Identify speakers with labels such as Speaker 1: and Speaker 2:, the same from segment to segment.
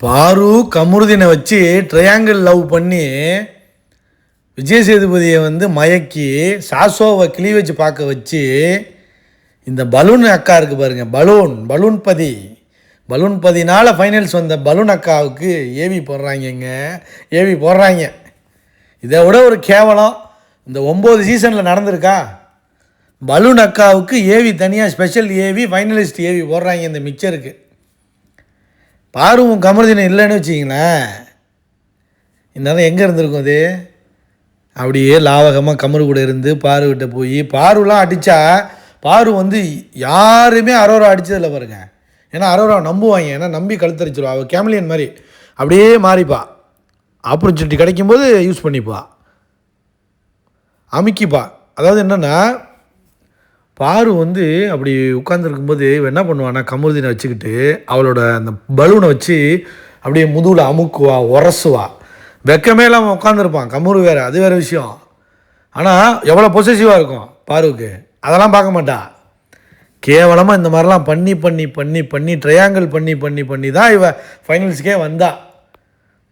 Speaker 1: பாரு கமருதீனை வச்சு triangle love பண்ணி விஜய் சேதுபதியை வந்து மயக்கி சாசோவை கிளி வச்சு பார்க்க வச்சு இந்த பலூன் அக்கா இருக்குது பாருங்கள் பலூன் பலூன் பதி. பலூன் பதினால ஃபைனல்ஸ் வந்த பலூன் அக்காவுக்கு ஏவி போடுறாங்கங்க ஏவி போடுறாங்க. இதை விட ஒரு கேவலம் இந்த ஒம்பது சீசனில் நடந்திருக்கா? பலூன் அக்காவுக்கு ஏவி தனியாக ஸ்பெஷல் ஏவி ஃபைனலிஸ்ட் ஏவி போடுறாங்க இந்த மிக்சருக்கு பாருவும் கமர்தினம் இல்லைன்னு வச்சிங்களேன் இந்நேரம் எங்கே இருந்திருக்கும் அது? அப்படியே லாவகமாக கமரு கூட இருந்து பாருக்கிட்ட போய் பாருலாம் அடித்தா பாரு வந்து யாருமே அரோரா அடித்ததில்ல பாருங்க. ஏன்னா அரோரா நம்புவாங்க ஏன்னா நம்பி கழுத்தரிச்சிருவா. அவள் கேமலியன் மாதிரி. அப்படியே மாறிப்பா. ஆப்பர்ச்சுனிட்டி கிடைக்கும்போது யூஸ் பண்ணிப்பா. அமுக்கிப்பா. அதாவது என்னென்னா பாரு வந்து அப்படி உட்காந்துருக்கும்போது இவன் என்ன பண்ணுவான்னா கமருதீனை வச்சுக்கிட்டு அவளோட அந்த பலூனை வச்சு அப்படியே முதுகில் அமுக்குவா உரசுவா. வெக்கமே இல்லாமல் உட்காந்துருப்பான் கமுரு வேறு அது வேறு விஷயம். ஆனால் எவ்வளோ பொசசிவாக இருக்கும் பாருவுக்கு. அதெல்லாம் பார்க்க மாட்டா. கேவலமாக இந்த மாதிரிலாம் பண்ணி பண்ணி பண்ணி பண்ணி ட்ரையாங்கிள் பண்ணி பண்ணி பண்ணி தான் இவ ஃபைனல்ஸுக்கே வந்தா.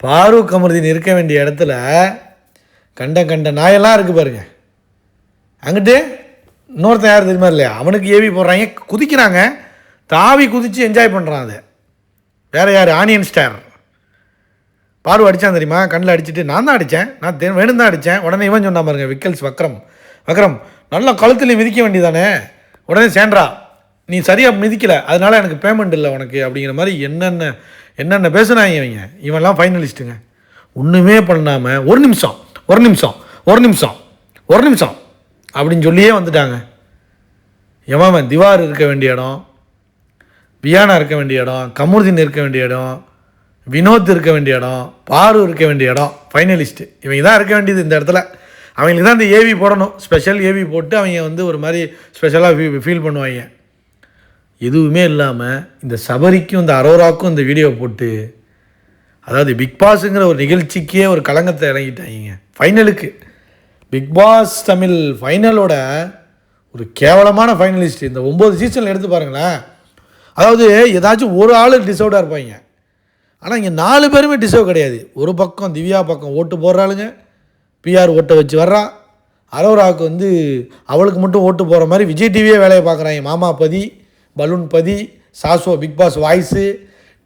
Speaker 1: பாரு கமருதீன் இருக்க வேண்டிய இடத்துல கண்ட கண்ட நாயெல்லாம் இருக்குது பாருங்க. அங்கிட்டு இன்னொருத்தன் யார் தெரியுமா இல்லையா? அவனுக்கு ஏவி போடுறாங்க குதிக்கிறாங்க. தாவி குதித்து என்ஜாய் பண்ணுறான் அதை. வேறு யார்? Onion star. பாரு அடித்தான் தெரியுமா? கண்ணில் அடிச்சுட்டு நான் தான் அடித்தேன் நான் தென் வேணும் தான் அடித்தேன் உடனே இவன் சொன்னான் பாருங்க விக்கல்ஸ் வக்ரம். வக்ரம் நல்லா கழுத்தில் மிதிக்க வேண்டியதானே? உடனே சேன்றா நீ சரியாக மிதிக்கலை. அதனால் எனக்கு பேமெண்ட் இல்லை உனக்கு. அப்படிங்கிற மாதிரி என்னென்ன என்னென்ன பேசுனாங்க இவங்க? இவன்லாம் ஃபைனலிஸ்ட்டுங்க ஒன்றுமே பண்ணாமல் ஒரு நிமிஷம் ஒரு நிமிஷம் ஒரு நிமிஷம் ஒரு நிமிஷம். அப்படின்னு சொல்லியே வந்துட்டாங்க. எவன் திவார் இருக்க வேண்டிய இடம் வியானா இருக்க வேண்டிய இடம் கமருதீன் இருக்க வேண்டிய இடம் வினோத் இருக்க வேண்டிய இடம் பாரு இருக்க வேண்டிய இடம் ஃபைனலிஸ்ட்டு இவங்க தான் இருக்க வேண்டியது இந்த இடத்துல. அவங்களுக்கு தான் இந்த ஏவி போடணும். ஸ்பெஷல் ஏவி போட்டு அவங்க வந்து ஒரு மாதிரி ஸ்பெஷலாக ஃபீல் பண்ணுவாங்க. எதுவுமே இல்லாமல் இந்த சபரிக்கும் இந்த அரோராக்கும் இந்த வீடியோ போட்டு அதாவது பிக் பாஸுங்கிற ஒரு நிகழ்ச்சிக்கே ஒரு களங்கத்தை இறங்கிட்டாங்க. ஃபைனலுக்கு பிக் பாஸ் தமிழ் ஃபைனலோட ஒரு கேவலமான ஃபைனலிஸ்ட் இந்த ஒம்பது சீசனில் எடுத்து பாருங்களேன். அதாவது ஏதாச்சும் ஒரு ஆள் டிசர்வ்டாக இருப்பாங்க. ஆனால் இங்கே நாலு பேருமே டிசர்வ் கிடையாது. ஒரு பக்கம் திவ்யா பக்கம் ஓட்டு போடுறாளுங்க. பிஆர் ஓட்டை வச்சு வர்றா. அரோராவுக்கு வந்து அவளுக்கு மட்டும் ஓட்டு போகிற மாதிரி விஜய் டிவியே வேலையை பார்க்குறாங்க. மாமா பதி பலூன் பதி சாசோ பிக் பாஸ் வாய்ஸு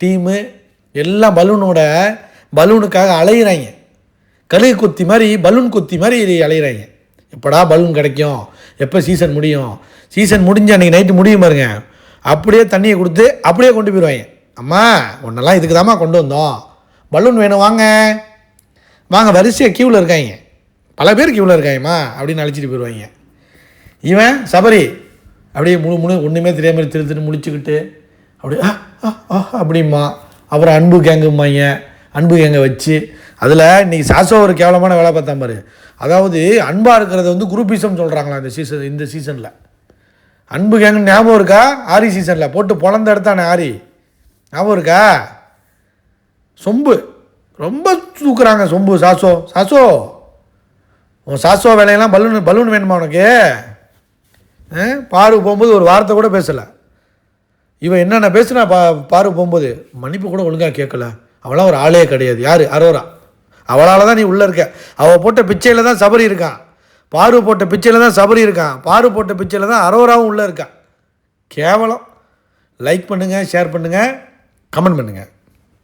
Speaker 1: டீமு எல்லாம் பலூனோட பலூனுக்காக அலையிறாங்க. கழுகு கொத்தி மாதிரி பலூன் கொத்தி மாதிரி அலையிறாங்க. எப்படா பலூன் கிடைக்கும்? எப்போ சீசன் முடியும்? சீசன் முடிஞ்சு அன்றைக்கி நைட்டு முடியும் பாருங்க. அப்படியே தண்ணியை கொடுத்து அப்படியே கொண்டு போயிடுவாங்க. அம்மா ஒன்றெல்லாம் இதுக்கு தாம்மா கொண்டு வந்தோம். பலூன் வேணும் வாங்க. வாங்க வரிசையாக க்யூவில் இருக்காங்க. பல பேர் க்யூவில் இருக்காங்கம்மா அப்படின்னு அழைச்சிட்டு போயிடுவாங்க. இவன் சபரி அப்படியே முழு முழு ஒன்றுமே தெரியாமல் மாதிரி திரு திரு முடிச்சுக்கிட்டு அப்படியே அப்படிம்மா. அப்புறம் அன்பு கேங்கும்பாங்க அன்பு கேங்கை வச்சு அதில் இன்றைக்கி சாசோ ஒரு கேவலமான வேலை பார்த்தா பாரு அதாவது அன்பாக இருக்கிறத வந்து குரூப்பிசம் சொல்கிறாங்களா இந்த சீசன் இந்த சீசனில் அன்பு கேங்கு ஞாபகம் இருக்கா? ஆரி சீசனில் போட்டு பொழந்த எடுத்தானே ஆரி? ஞாபகம் இருக்கா? சொம்பு. ரொம்ப தூக்குறாங்க சொம்பு சாசோ. சாசோ உன் சாசோ வேலையெல்லாம் பலூன் பலூன் வேணுமா உனக்கு? ஆ? பாரு போகும்போது ஒரு வார்த்தை கூட பேசலை. இவன் என்னென்ன பேசுனா பா பாரு போகும்போது மன்னிப்பு கூட ஒழுங்காக கேட்கல. அவளாம் ஒரு ஆளே கிடையாது. யார்? அரோரா. அவளால் தான் நீ உள்ளே இருக்க. அவள் போட்ட பிச்சையில் தான் சபரி இருக்கான் பாரு போட்ட பிச்சையில் தான் சபரி இருக்கான் பாரு போட்ட பிச்சையில் தான் அரோராவும் உள்ளே இருக்கான் கேவலம். லைக் பண்ணுங்கள் ஷேர் பண்ணுங்கள் கமெண்ட் பண்ணுங்கள்